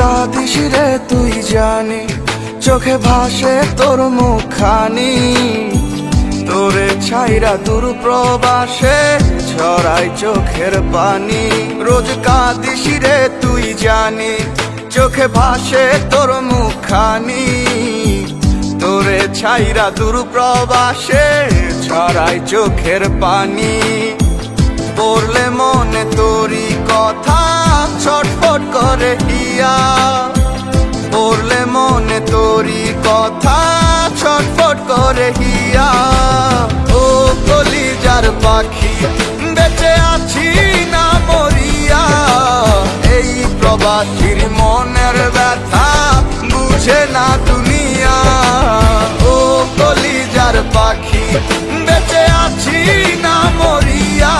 কাঁদিস রে তুই জানি, চোখে ভাসে তোর মুখানি তোরে ছাইরা দূর প্রবাসে ছড়াই চোখের পানি। রোজ কাঁদিস রে তুই জানি, চোখে ভাসে তোর মুখানি তোরে ছাইরা দূর প্রবাসে ছড়াই চোখের পানি। পড়লে মনে তোরি কথা, ছটফট করে কথা ছটফট করে হিয়া। ও কলিজার পাখি, বেঁচে আছি না মরিয়া। এই প্রবাসীর মনের ব্যথা বুঝে না দুনিয়া। ও কলিজার পাখি, বেঁচে আছি না মরিয়া।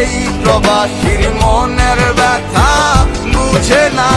এই প্রবাসীর মনের ব্যথা বুঝে না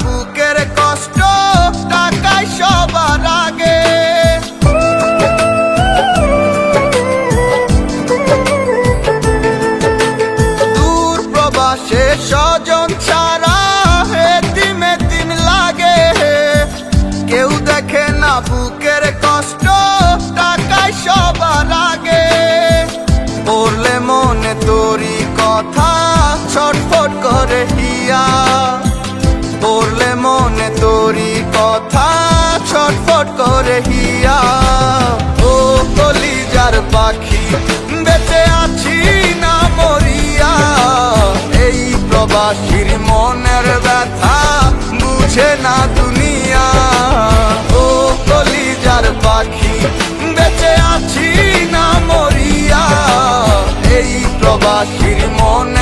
বুকের কষ্ট টাকায় সবার আগে। দূর প্রবাসে স্বজন ছটফট করে হিয়া। ও কলিজার পাখি, বেঁচে আছি না মরিয়া। এই প্রবাসীর মনের ব্যথা বুঝে না দুনিয়া। ও কলিজার পাখি, বেঁচে আছি না মরিয়া। এই প্রবাসীর মনের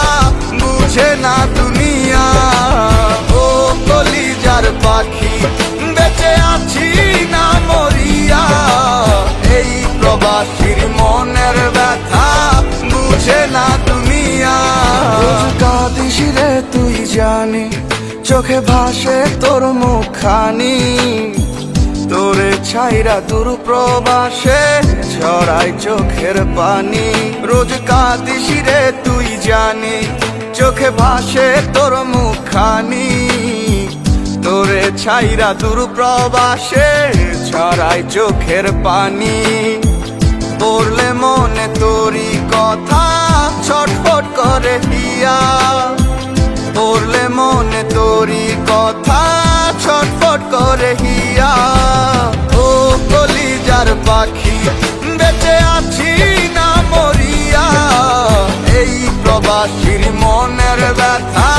না দুনিয়া কাঁদিস রে তুই জানি, চোখে ভাসে তোর মুখানি তোরে ছাইরা দূর প্রবাসে ছড়াই চোখের পানি। রোজ কাঁদিস রে তুই জানি, চোখে ভাসে তোর মুখানি তোরে ছাইরা দূর প্রবাসে ছড়াই চোখের পানি। পড়লে মনে তোরি কথা ছটফট করে হিয়া পড়লে মনে তোরি কথা ছটফট করে হিয়া। ও কলিজার পাখি, বেঁচে আছি না মরিয়া। এই প্রবাসীর মনের ব্যথা